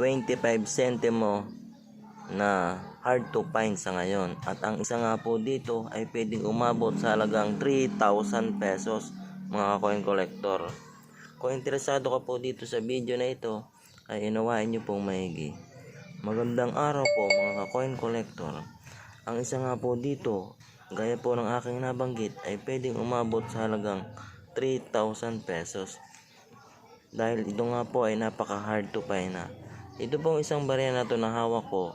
25 centimo na hard to find sa ngayon. At ang isa nga po dito ay pwedeng umabot sa halagang 3,000 pesos mga coin collector. Kung interesado ka po dito sa video na ito, ay inawain nyo pong maigi. Magandang araw po mga coin collector. Ang isa nga po dito, gaya po ng aking nabanggit, ay pwedeng umabot sa halagang 3,000 pesos. Dahil ito nga po ay napaka hard to find na. Ito pong isang barya na to na hawak ko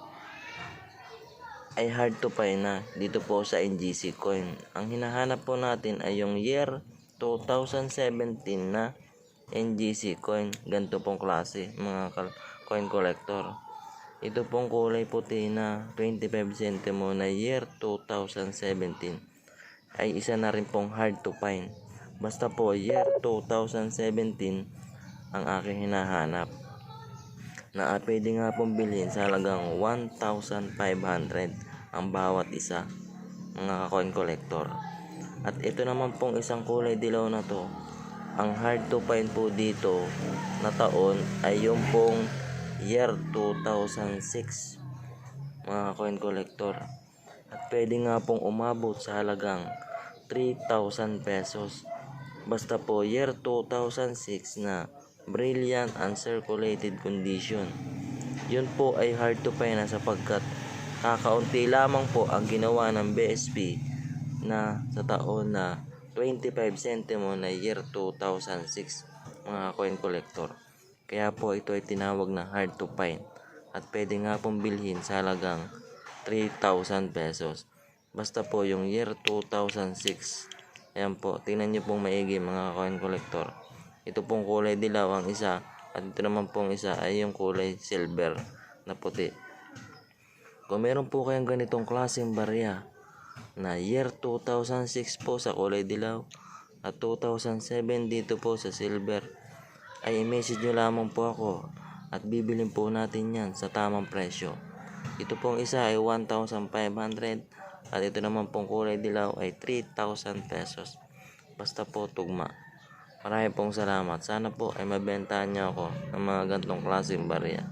ay hard to find na dito po sa NGC coin. Ang hinahanap po natin ay yung year 2017 na NGC coin. Ganito pong klase mga coin collector. Ito pong kulay puti na 25 centimo na year 2017 ay isa na rin pong hard to find. Basta po year 2017 ang aking hinahanap na pwede nga pong bilhin sa halagang 1,500 ang bawat isa mga coin collector. At ito naman pong isang kulay dilaw na to. Ang hard to find po dito na taon ay yung pong year 2006 mga coin collector. At pwede nga pong umabot sa halagang 3,000 pesos. Basta po year 2006 na brilliant uncirculated condition. Yun po ay hard to find sapagkat kakaunti lamang po ang ginawa ng BSP na sa taon na 25 centimo na year 2006 mga coin collector. Kaya po ito ay tinawag na hard to find at pwede nga pong bilhin sa halagang 3,000 pesos. Basta po yung year 2006. Ayan po, tingnan nyo pong maigi mga coin collector. Ito pong kulay dilaw ang isa at ito naman pong isa ay yung kulay silver na puti. Kung meron po kayong ganitong klaseng barya na year 2006 po sa kulay dilaw at 2007 dito po sa silver ay i-message nyo lamang po ako at bibilin po natin yan sa tamang presyo. Ito pong isa ay 1,500 at ito naman pong kulay dilaw ay 3,000 pesos. Basta po tugma. Marami pong salamat. Sana po ay mabentahan niyo ako ng mga gantong klaseng barya.